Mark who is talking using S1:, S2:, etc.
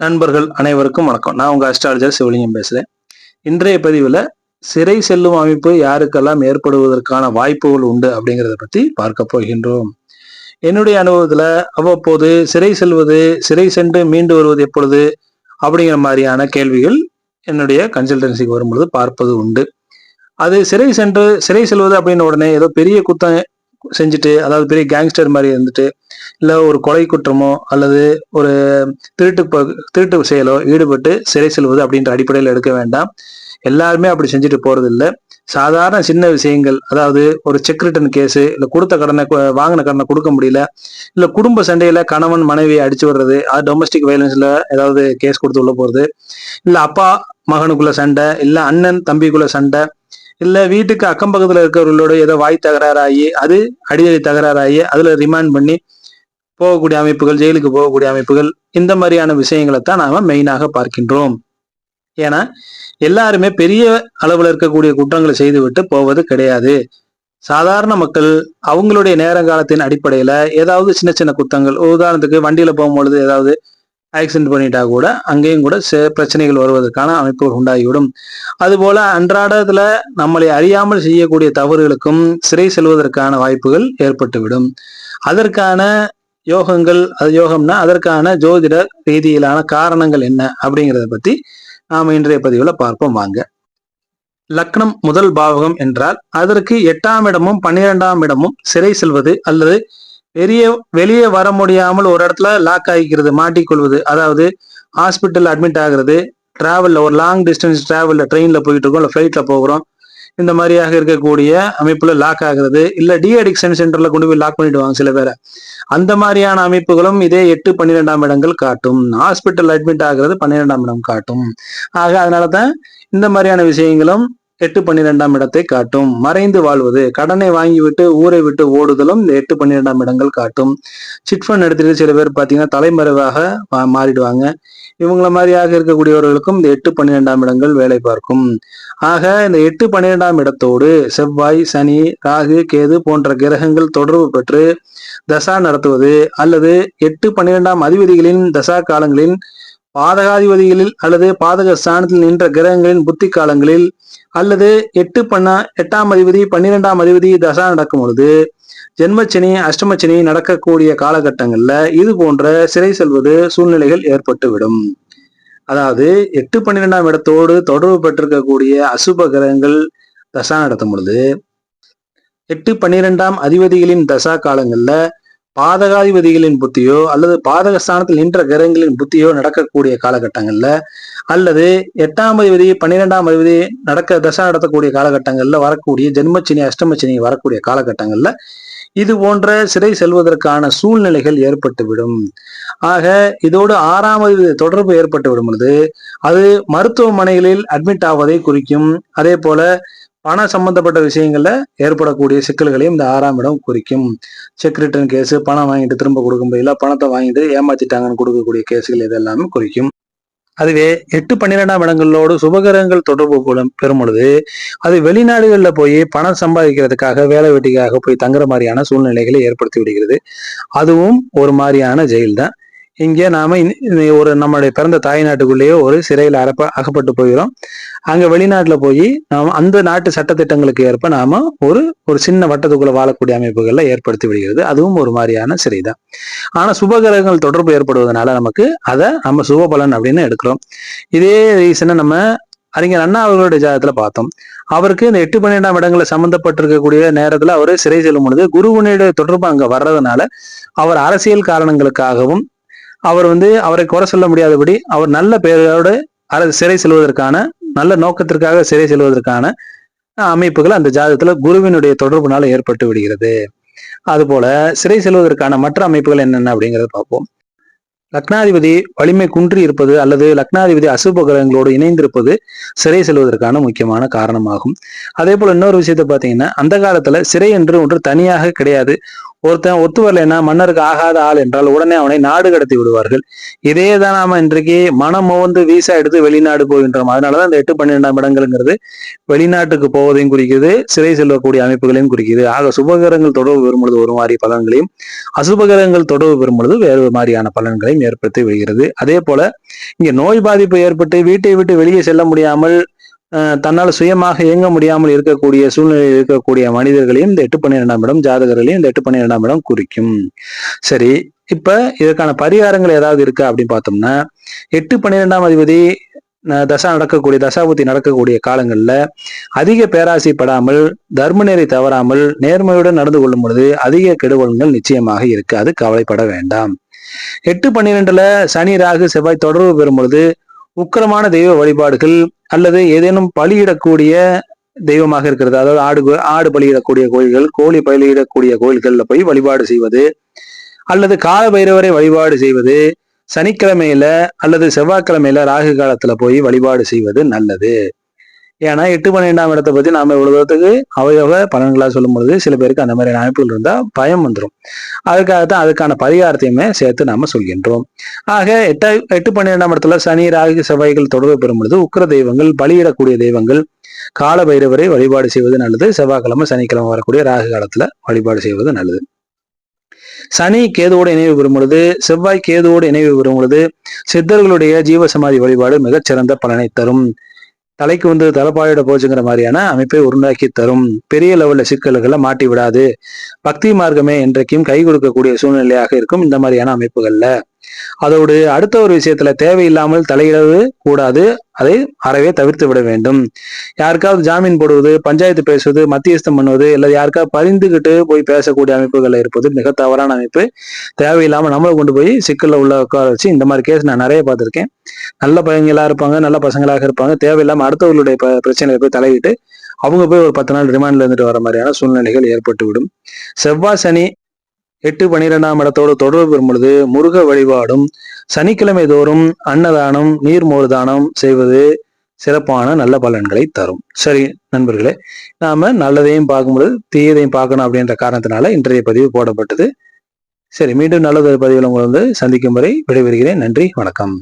S1: நண்பர்கள் அனைவருக்கும் வணக்கம். நான் உங்கள் அஸ்ட்ராலஜர் சிவலிங்கம் பேசுகிறேன் இன்றைய பதிவில் சிறை செல்லும் அமைப்பு யாருக்கெல்லாம் ஏற்படுவதற்கான வாய்ப்புகள் உண்டு அப்படிங்கிறத பற்றி பார்க்க போகின்றோம். என்னுடைய அனுபவத்தில் அவ்வப்போது சிறை செல்வது சிறை சென்று மீண்டு வருவது எப்பொழுது அப்படிங்கிற மாதிரியான கேள்விகள் என்னுடைய கன்சல்டன்சிக்கு வரும்பொழுது பார்ப்பது உண்டு. அது சிறை சென்று சிறை செல்வது அப்படின்ன உடனே ஏதோ பெரிய குத்தம் செஞ்சுட்டு அதாவது பெரிய கேங்ஸ்டர் மாதிரி இருந்துட்டு இல்லை ஒரு கொலை குற்றமோ அல்லது ஒரு திருட்டு ப- திருட்டு செயலோ ஈடுபட்டு சிறை செல்வது அப்படின்ற அடிப்படையில் எடுக்க வேண்டாம். எல்லாருமே அப்படி செஞ்சுட்டு போறது இல்லை சாதாரண சின்ன விஷயங்கள் அதாவது ஒரு செக் ரிட்டன் கேஸு இல்லை கொடுத்த கடனை வாங்கின கடனை கொடுக்க முடியல இல்லை குடும்ப சண்டையில் கணவன் மனைவியை அடிச்சு விடுறது அது டொமஸ்டிக் வயலன்ஸில் ஏதாவது கேஸ் கொடுத்து உள்ள போகிறது இல்லை அப்பா மகனுக்குள்ள சண்டை இல்லை அண்ணன் தம்பிக்குள்ள சண்டை இல்லை வீட்டுக்கு அக்கம் பக்கத்தில் இருக்கிறவர்களோட ஏதோ வாய் தகராறாகி அது அடிதடி தகராறாகி அதில் ரிமாண்ட் பண்ணி போகக்கூடிய அமைப்புகள் ஜெயிலுக்கு போகக்கூடிய அமைப்புகள் இந்த மாதிரியான விஷயங்களை தான் நாம் மெயினாக பார்க்கின்றோம். ஏன்னா எல்லாருமே பெரிய அளவில் இருக்கக்கூடிய குற்றங்களை செய்துவிட்டு போவது கிடையாது. சாதாரண மக்கள் அவங்களுடைய நேரங்காலத்தின் அடிப்படையில் ஏதாவது சின்ன சின்ன குற்றங்கள் உதாரணத்துக்கு வண்டியில் போகும்பொழுது ஏதாவது ஆக்சிடென்ட் பண்ணிட்டா கூட அங்கேயும் கூட சே- பிரச்சனைகள் வருவதற்கான அமைப்புகள் உண்டாகிவிடும். அதுபோல அன்றாடத்துல நம்மளை அறியாமல் செய்யக்கூடிய தவறுகளுக்கும் சிறை செல்வதற்கான வாய்ப்புகள் ஏற்பட்டுவிடும். அதற்கான யோகங்கள் அது யோகம்னா அதற்கான ஜோதிட ரீதியிலான காரணங்கள் என்ன அப்படிங்கிறத பத்தி நாம இன்றைய பதிவுல பார்ப்போம் வாங்க. லக்னம் முதல் பாவகம் என்றால் அதற்கு எட்டாம் இடமும் பன்னிரெண்டாம் இடமும் சிறை செல்வது அல்லது பெரிய வெளியே வர முடியாமல் ஒரு இடத்துல லாக் ஆகிக்கிறது மாட்டிக்கொள்வது. அதாவது ஹாஸ்பிட்டல் அட்மிட் ஆகுறது. டிராவலில் ஒரு லாங் டிஸ்டன்ஸ் டிராவலில் ட்ரெயினில் போயிட்டு இருக்கோம் இல்லை ஃப்ளைட்டில் போகிறோம். இந்த மாதிரியாக இருக்கக்கூடிய அமைப்புல லாக் ஆகுறது. இல்ல டிஅடிக்ஷன் சென்டரில் சென்டர்ல கொண்டு போய் லாக் பண்ணிடுவாங்க சில பேரை. அந்த மாதிரியான அமைப்புகளும் இதே எட்டு பன்னிரெண்டாம் இடங்கள் காட்டும். ஹாஸ்பிட்டல் அட்மிட் ஆகுறது பன்னிரெண்டாம் இடம் காட்டும். ஆக அதனாலதான் இந்த மாதிரியான விஷயங்களும் எட்டு பன்னிரெண்டாம் இடத்தை காட்டும். மறைந்து வாழ்வது கடனை வாங்கிவிட்டு ஊரை விட்டு ஓடுதலும் இந்த எட்டு பன்னிரெண்டாம் இடங்கள் காட்டும். சிட்ஃபண்ட் எடுத்துட்டு சில பேர் பார்த்தீங்கன்னா தலைமறைவாக மா- மாறிடுவாங்க. இவங்கள மாதிரியாக இருக்கக்கூடியவர்களுக்கும் இந்த எட்டு பன்னிரெண்டாம் இடங்கள் வேலை பார்க்கும். ஆக இந்த எட்டு பன்னிரெண்டாம் இடத்தோடு செவ்வாய் சனி ராகு கேது போன்ற கிரகங்கள் தொடர்பு பெற்று தசா நடத்துவது அல்லது எட்டு பன்னிரெண்டாம் அதிபதிகளின் தசா காலங்களில் பாதகாதிபதிகளில் அல்லது பாதக ஸ்தானத்தில் நின்ற கிரகங்களின் புத்தி காலங்களில் அல்லது எட்டு பண்ண எட்டாம் அதிபதி பன்னிரெண்டாம் அதிபதி தசா நடக்கும் பொழுது ஜென்மச்சனி அஷ்டமச்சனி நடக்கக்கூடிய காலகட்டங்கள்ல இது போன்ற சிறை செல்வது சூழ்நிலைகள் ஏற்பட்டுவிடும். அதாவது எட்டு பன்னிரெண்டாம் இடத்தோடு தொடர்பு பெற்றிருக்கக்கூடிய அசுப கிரகங்கள் தசா நடத்தும் பொழுது எட்டு பன்னிரெண்டாம் அதிபதிகளின் தசா காலங்கள்ல பாதகாதிபதிகளின் புத்தியோ அல்லது பாதகஸ்தானத்தில் நின்ற கிரகங்களின் புத்தியோ நடக்கக்கூடிய காலகட்டங்கள்ல அல்லது எட்டாம் அதிபதி பன்னிரெண்டாம் அதிபதி நடக்க தசா நடத்தக்கூடிய காலகட்டங்கள்ல வரக்கூடிய ஜென்மச்சினி அஷ்டமச்சினி வரக்கூடிய காலகட்டங்கள்ல இது போன்ற சிறை செல்வதற்கான சூழ்நிலைகள் ஏற்பட்டுவிடும் ஆக இதோடு ஆறாம் அதிபதி தொடர்பு ஏற்பட்டு விடும் பொழுது அது மருத்துவமனைகளில் அட்மிட் ஆவதை குறிக்கும். அதே போல பண சம்பந்தப்பட்ட விஷயங்கள்ல ஏற்படக்கூடிய சிக்கல்களையும் இந்த ஆறாம் இடம் குறிக்கும். செக் ரிட்டர்ன் கேஸ் பணம் வாங்கிட்டு திரும்ப கொடுக்க முடியல பணத்தை வாங்கிட்டு ஏமாத்திட்டாங்கன்னு கொடுக்கக்கூடிய கேஸுகள் இதெல்லாமே குறிக்கும். அதுவே எட்டு பன்னிரெண்டாம் இடங்களோடு சுபகிரகங்கள் தொடர்பு கொள்ளும் பெறும் பொழுது அது வெளிநாடுகளில் போய் பணம் சம்பாதிக்கிறதுக்காக வேலை வெட்டிக்காக போய் தங்குற மாதிரியான சூழ்நிலைகளை ஏற்படுத்தி விடுகிறது. அதுவும் ஒரு மாதிரியான ஜெயில் தான் இங்கே நாம ஒரு நம்மளுடைய பிறந்த தாய் நாட்டுக்குள்ளேயே ஒரு சிறையில் அறப்ப அகப்பட்டு போகிறோம். அங்கே வெளிநாட்டில் போய் நாம் அந்த நாட்டு சட்டத்திட்டங்களுக்கு ஏற்ப நாம ஒரு ஒரு சின்ன வட்டத்துக்குள்ள வாழக்கூடிய அமைப்புகளில் ஏற்படுத்தி விடுகிறது. அதுவும் ஒரு மாதிரியான சிறை தான் ஆனால் சுபகிரகங்கள் தொடர்பு ஏற்படுவதனால நமக்கு அதை நம்ம சுபபலன் அப்படின்னு எடுக்கிறோம். இதே ரீசனை நம்ம அறிஞர் அண்ணா அவர்களுடைய ஜாதகத்தில் பார்த்தோம். அவருக்கு இந்த எட்டு பன்னிரெண்டாம் இடங்களை சம்மந்தப்பட்டிருக்கக்கூடிய நேரத்தில் அவர் சிறை செல்லும் பொழுது குருவனுடைய தொடர்பு அங்கே வர்றதுனால அவர் அரசியல் காரணங்களுக்காகவும் அவர் வந்து அவரை குறை சொல்ல முடியாதபடி அவர் நல்ல பெயரோடு அல்லது சிறை செல்வதற்கான நல்ல நோக்கத்திற்காக சிறை செல்வதற்கான அமைப்புகள் அந்த ஜாதகத்துல குருவினுடைய தொடர்புனால ஏற்பட்டு விடுகிறது. அதுபோல சிறை செல்வதற்கான மற்ற அமைப்புகள் என்னென்ன அப்படிங்கிறத பார்ப்போம். லக்னாதிபதி வலிமை குன்றி இருப்பது அல்லது லக்னாதிபதி அசுப கிரகங்களோடு இணைந்திருப்பது சிறை செல்வதற்கான முக்கியமான காரணமாகும். அதே போல இன்னொரு விஷயத்த பாத்தீங்கன்னா அந்த காலத்துல சிறை என்று ஒன்று தனியாக கிடையாது. ஒருத்தன் ஒத்து வரலைன்னா மன்னருக்கு ஆகாத ஆள் என்றால் உடனே அவனை நாடு கடத்தி விடுவார்கள். இதே தான் நாம இன்றைக்கு மனம் மோந்து வீசா எடுத்து வெளிநாடு போகின்றோம். அதனாலதான் இந்த எட்டு பன்னிரெண்டாம் இடங்கள்ங்கிறது வெளிநாட்டுக்கு போவதையும் குறிக்குது சிறை செல்லக்கூடிய அமைப்புகளையும் குறிக்குது. ஆக சுபகரங்கள் தொடர்பு பெறும் பொழுது ஒரு மாதிரி பலன்களையும் அசுபகரங்கள் தொடர்பு பெறும் பொழுது வேறு மாதிரியான பலன்களையும் ஏற்படுத்தி விடுகிறது அதே போல இங்க நோய் பாதிப்பு ஏற்பட்டு வீட்டை விட்டு வெளியே செல்ல முடியாமல் தன்னால் சுயமாக இயங்க முடியாமல் இருக்கக்கூடிய சூழ்நிலையில் இருக்கக்கூடிய மனிதர்களையும் இந்த எட்டு பன்னிரெண்டாம் இடம் ஜாதகர்களையும் இந்த எட்டு பன்னிரெண்டாம் இடம் குறிக்கும். சரி இப்ப இதற்கான பரிகாரங்கள் ஏதாவது இருக்கா அப்படின்னு பார்த்தோம்னா எட்டு பன்னிரெண்டாம் அதிபதி தசா நடக்கக்கூடிய தசாபுத்தி நடக்கக்கூடிய காலங்களில் அதிக பேராசைப்படாமல் தர்ம நெறி தவறாமல் நேர்மையுடன் நடந்து கொள்ளும் பொழுது அதிக கெடுவல்கள் நிச்சயமாக இருக்காது கவலைப்பட வேண்டாம். எட்டு பன்னிரெண்டுல சனி ராகு செவ்வாய் தொடர்பு பெறும் பொழுது உக்கிரமான தெய்வ வழிபாடுகள் அல்லது ஏதேனும் பலியிடக்கூடிய தெய்வமாக இருக்கிறது. அதாவது ஆடு ஆடு பலியிடக்கூடிய கோயில்கள் கோழி பலியிடக்கூடிய கோயில்கள்ல போய் வழிபாடு செய்வது அல்லது கால பைரவரை வழிபாடு செய்வது சனிக்கிழமையில அல்லது செவ்வாய்க்கிழமையில ராகு காலத்துல போய் வழிபாடு செய்வது நல்லது. ஏன்னா எட்டு பன்னிரெண்டாம் இடத்தை பத்தி நாம இவ்வளவு தூரத்துக்கு அவயோக பலன்களா சொல்லும் பொழுது சில பேருக்கு அந்த மாதிரியான அமைப்புகள் இருந்தா பயம் வந்துடும் அதுக்காகத்தான் அதுக்கான பரிகாரத்தையுமே சேர்த்து நாம சொல்கின்றோம். ஆக எட்ட எட்டு பன்னிரெண்டாம் இடத்துல சனி ராகு செவ்வாய்கள் தொடர்பு பெறும் பொழுது உக்கர தெய்வங்கள் பலியிடக்கூடிய தெய்வங்கள் கால பைரவரை வழிபாடு செய்வது நல்லது. செவ்வாய்க்கிழமை சனிக்கிழமை வரக்கூடிய ராகு காலத்துல வழிபாடு செய்வது நல்லது. சனி கேதுவோடு இணைவு பெறும் பொழுது செவ்வாய் கேதுவோடு இணைவு பெறும் பொழுது சித்தர்களுடைய ஜீவசமாதி வழிபாடு மிகச்சிறந்த பலனை தரும். தலைக்கு வந்து தலைப்பாயோட போச்சுங்கிற மாதிரியான அமைப்பை உருவாக்கி தரும். பெரிய லெவல்ல சிக்கல்களை மாட்டி விடாது. பக்தி மார்க்கமே என்றைக்கும் கை கொடுக்கக்கூடிய சூழ்நிலையாக இருக்கும் இந்த மாதிரியான அமைப்புகள்ல. அதோடு அடுத்த ஒரு விஷயத்துல தேவையில்லாமல் தலையிடவு கூடாது. அதை அறவே தவிர்த்து விட வேண்டும். யாருக்காவது ஜாமீன் போடுவது பஞ்சாயத்து பேசுவது மத்தியஸ்தம் பண்ணுவது இல்லை யாருக்காவது பரிந்துகிட்டு போய் பேசக்கூடிய அமைப்புகள் இருப்பது மிக தவறான அமைப்பு. தேவையில்லாம நம்மளை கொண்டு போய் சிக்கல்ல உள்ள உட்கார வச்சு இந்த மாதிரி கேஸ் நான் நிறைய பார்த்திருக்கேன். நல்ல பையங்களா இருப்பாங்க நல்ல பசங்களாக இருப்பாங்க. தேவையில்லாம அடுத்தவர்களுடைய பிரச்சனைகளை போய் தலையிட்டு அவங்க போய் ஒரு பத்து நாள் ரிமாண்ட்ல இருந்துட்டு வர மாதிரியான சூழ்நிலைகள் ஏற்பட்டு விடும் செவ்வாய் சனி எட்டு பனிரெண்டாம் இடத்தோடு தொடர்பு பெறும் பொழுது முருக வழிபாடும் சனிக்கிழமை தோறும் அன்னதானம் நீர்மோர் தானம் செய்வது சிறப்பான நல்ல பலன்களை தரும். சரி நண்பர்களே நாம நல்லதையும் பார்க்கும்பொழுது தீயதையும் பார்க்கணும் அப்படின்ற காரணத்தினால இன்றைய பதிவு போடப்பட்டது. சரி மீண்டும் நல்லதொரு பதிவில் உங்களை வந்து சந்திக்கும் வரை விடைபெறுகிறேன். நன்றி வணக்கம்.